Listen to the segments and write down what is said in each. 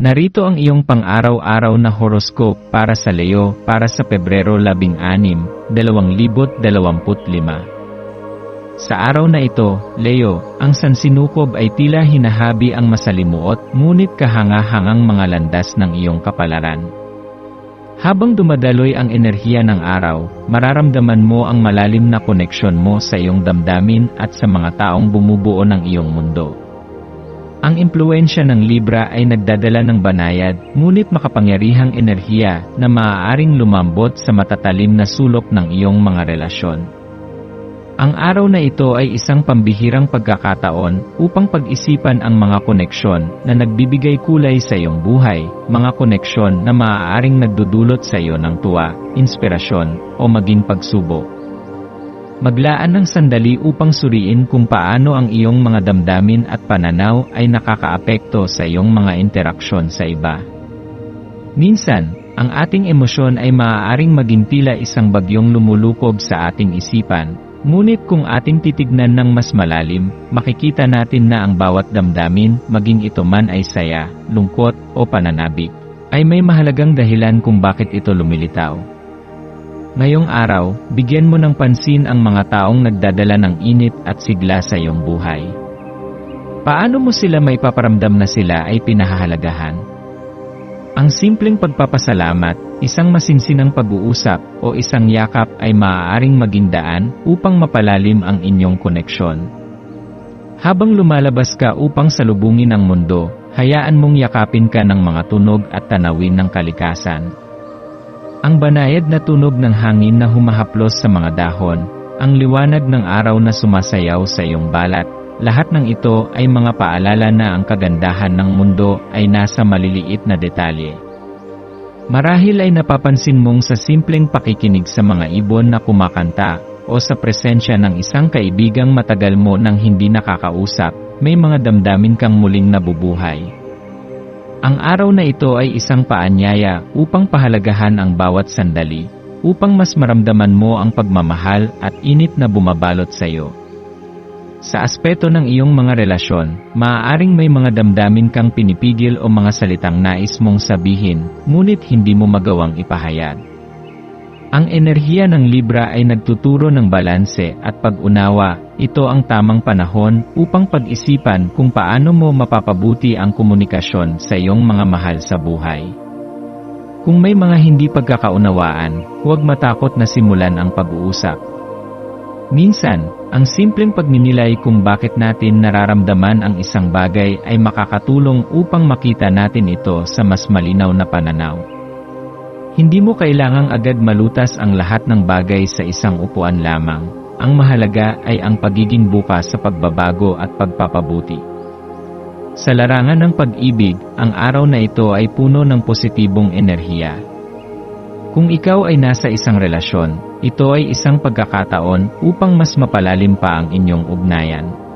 Narito ang iyong pang-araw-araw na horoscope para sa Leo para sa Pebrero 16, 2025. Sa araw na ito, Leo, ang sansinukob ay tila hinahabi ang masalimuot ngunit kahanga-hangang mga landas ng iyong kapalaran. Habang dumadaloy ang enerhiya ng araw, mararamdaman mo ang malalim na koneksyon mo sa iyong damdamin at sa mga taong bumubuo ng iyong mundo. Ang impluensya ng Libra ay nagdadala ng banayad, ngunit makapangyarihang enerhiya na maaaring lumambot sa matatalim na sulok ng iyong mga relasyon. Ang araw na ito ay isang pambihirang pagkakataon upang pag-isipan ang mga koneksyon na nagbibigay kulay sa iyong buhay, mga koneksyon na maaaring nagdudulot sa iyo ng tuwa, inspirasyon, o maging pagsubok. Maglaan ng sandali upang suriin kung paano ang iyong mga damdamin at pananaw ay nakakaapekto sa iyong mga interaksyon sa iba. Minsan, ang ating emosyon ay maaaring maging tila isang bagyong lumulukob sa ating isipan, ngunit kung ating titignan ng mas malalim, makikita natin na ang bawat damdamin, maging ito man ay saya, lungkot, o pananabik, ay may mahalagang dahilan kung bakit ito lumilitaw. Ngayong araw, bigyan mo ng pansin ang mga taong nagdadala ng init at sigla sa iyong buhay. Paano mo sila may paparamdam na sila ay pinahahalagahan? Ang simpleng pagpapasalamat, isang masinsinang pag-uusap o isang yakap ay maaaring maging daan upang mapalalim ang inyong koneksyon. Habang lumalabas ka upang salubungin ang mundo, hayaan mong yakapin ka ng mga tunog at tanawin ng kalikasan. Ang banayad na tunog ng hangin na humahaplos sa mga dahon, ang liwanag ng araw na sumasayaw sa iyong balat, lahat ng ito ay mga paalala na ang kagandahan ng mundo ay nasa maliliit na detalye. Marahil ay napapansin mong sa simpleng pakikinig sa mga ibon na kumakanta o sa presensya ng isang kaibigang matagal mo nang hindi nakakausap, may mga damdamin kang muling nabubuhay. Ang araw na ito ay isang paanyaya upang pahalagahan ang bawat sandali, upang mas maramdaman mo ang pagmamahal at init na bumabalot sa iyo. Sa aspeto ng iyong mga relasyon, maaaring may mga damdamin kang pinipigil o mga salitang nais mong sabihin, ngunit hindi mo magawang ipahayag. Ang enerhiya ng Libra ay nagtuturo ng balanse at pag-unawa, ito ang tamang panahon upang pag-isipan kung paano mo mapapabuti ang komunikasyon sa iyong mga mahal sa buhay. Kung may mga hindi pagkakaunawaan, huwag matakot na simulan ang pag-uusap. Minsan, ang simpleng pagninilay kung bakit natin nararamdaman ang isang bagay ay makakatulong upang makita natin ito sa mas malinaw na pananaw. Hindi mo kailangang agad malutas ang lahat ng bagay sa isang upuan lamang. Ang mahalaga ay ang pagiging bukas sa pagbabago at pagpapabuti. Sa larangan ng pag-ibig, ang araw na ito ay puno ng positibong enerhiya. Kung ikaw ay nasa isang relasyon, ito ay isang pagkakataon upang mas mapalalim pa ang inyong ugnayan.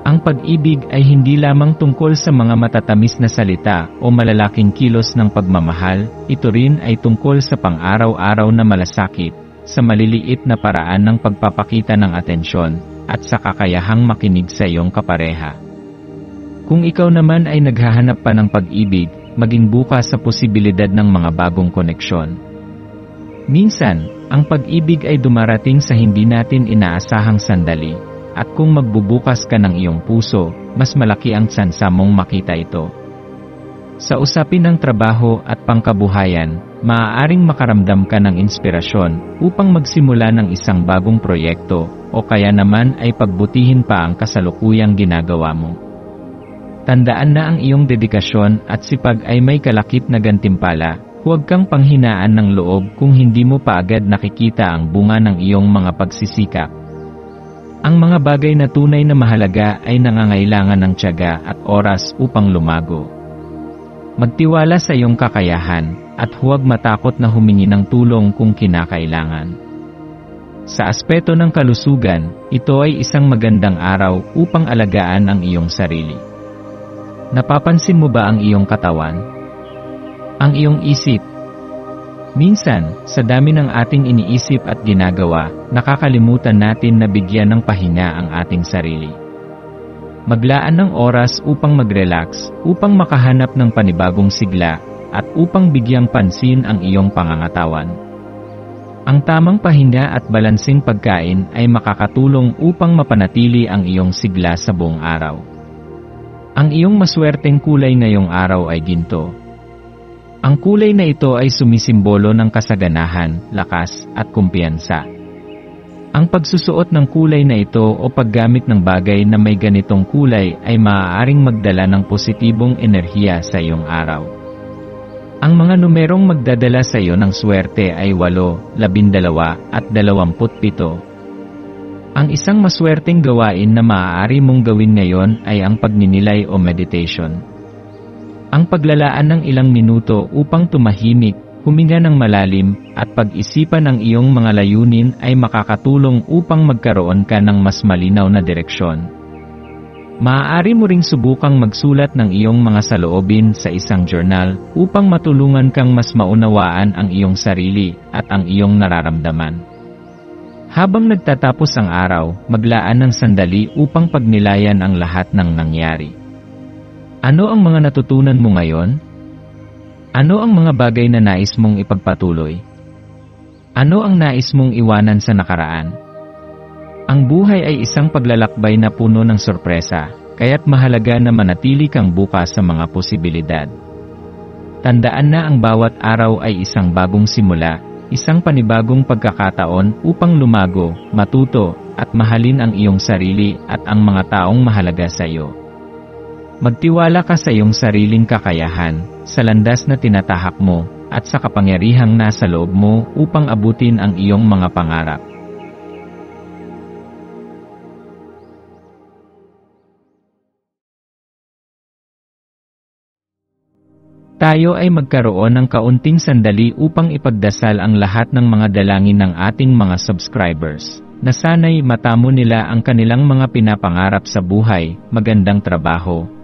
Ang pag-ibig ay hindi lamang tungkol sa mga matatamis na salita o malalaking kilos ng pagmamahal, ito rin ay tungkol sa pang-araw-araw na malasakit, sa maliliit na paraan ng pagpapakita ng atensyon, at sa kakayahang makinig sa iyong kapareha. Kung ikaw naman ay naghahanap pa ng pag-ibig, maging bukas sa posibilidad ng mga bagong koneksyon. Minsan, ang pag-ibig ay dumarating sa hindi natin inaasahang sandali, at kung magbubukas ka ng iyong puso, mas malaki ang tsansa mong makita ito. Sa usapin ng trabaho at pangkabuhayan, maaaring makaramdam ka ng inspirasyon upang magsimula ng isang bagong proyekto o kaya naman ay pagbutihin pa ang kasalukuyang ginagawa mo. Tandaan na ang iyong dedikasyon at sipag ay may kalakip na gantimpala, huwag kang panghinaan ng loob kung hindi mo pa agad nakikita ang bunga ng iyong mga pagsisikap. Ang mga bagay na tunay na mahalaga ay nangangailangan ng tiyaga at oras upang lumago. Magtiwala sa iyong kakayahan at huwag matakot na humingi ng tulong kung kinakailangan. Sa aspeto ng kalusugan, ito ay isang magandang araw upang alagaan ang iyong sarili. Napapansin mo ba ang iyong katawan? Ang iyong isip? Minsan, sa dami ng ating iniisip at ginagawa, nakakalimutan natin na bigyan ng pahinga ang ating sarili. Maglaan ng oras upang mag-relax, upang makahanap ng panibagong sigla, at upang bigyang pansin ang iyong pangangatawan. Ang tamang pahinga at balansing pagkain ay makakatulong upang mapanatili ang iyong sigla sa buong araw. Ang iyong maswerteng kulay ngayong araw ay ginto. Ang kulay na ito ay sumisimbolo ng kasaganahan, lakas, at kumpiyansa. Ang pagsusuot ng kulay na ito o paggamit ng bagay na may ganitong kulay ay maaaring magdala ng positibong enerhiya sa iyong araw. Ang mga numerong magdadala sa iyo ng swerte ay 8, 12 at 27. Ang isang maswerteng gawain na maaari mong gawin ngayon ay ang pagninilay o meditation. Ang paglalaan ng ilang minuto upang tumahimik, huminga ng malalim, at pag-isipan ang iyong mga layunin ay makakatulong upang magkaroon ka ng mas malinaw na direksyon. Maaari mo ring subukang magsulat ng iyong mga saloobin sa isang journal upang matulungan kang mas maunawaan ang iyong sarili at ang iyong nararamdaman. Habang nagtatapos ang araw, maglaan ng sandali upang pagnilayan ang lahat ng nangyari. Ano ang mga natutunan mo ngayon? Ano ang mga bagay na nais mong ipagpatuloy? Ano ang nais mong iwanan sa nakaraan? Ang buhay ay isang paglalakbay na puno ng sorpresa, kaya't mahalaga na manatili kang bukas sa mga posibilidad. Tandaan na ang bawat araw ay isang bagong simula, isang panibagong pagkakataon upang lumago, matuto, at mahalin ang iyong sarili at ang mga taong mahalaga sa iyo. Magtiwala ka sa iyong sariling kakayahan, sa landas na tinatahak mo, at sa kapangyarihang nasa loob mo upang abutin ang iyong mga pangarap. Tayo ay magkaroon ng kaunting sandali upang ipagdasal ang lahat ng mga dalangin ng ating mga subscribers, na sana'y matamo nila ang kanilang mga pinapangarap sa buhay, magandang trabaho,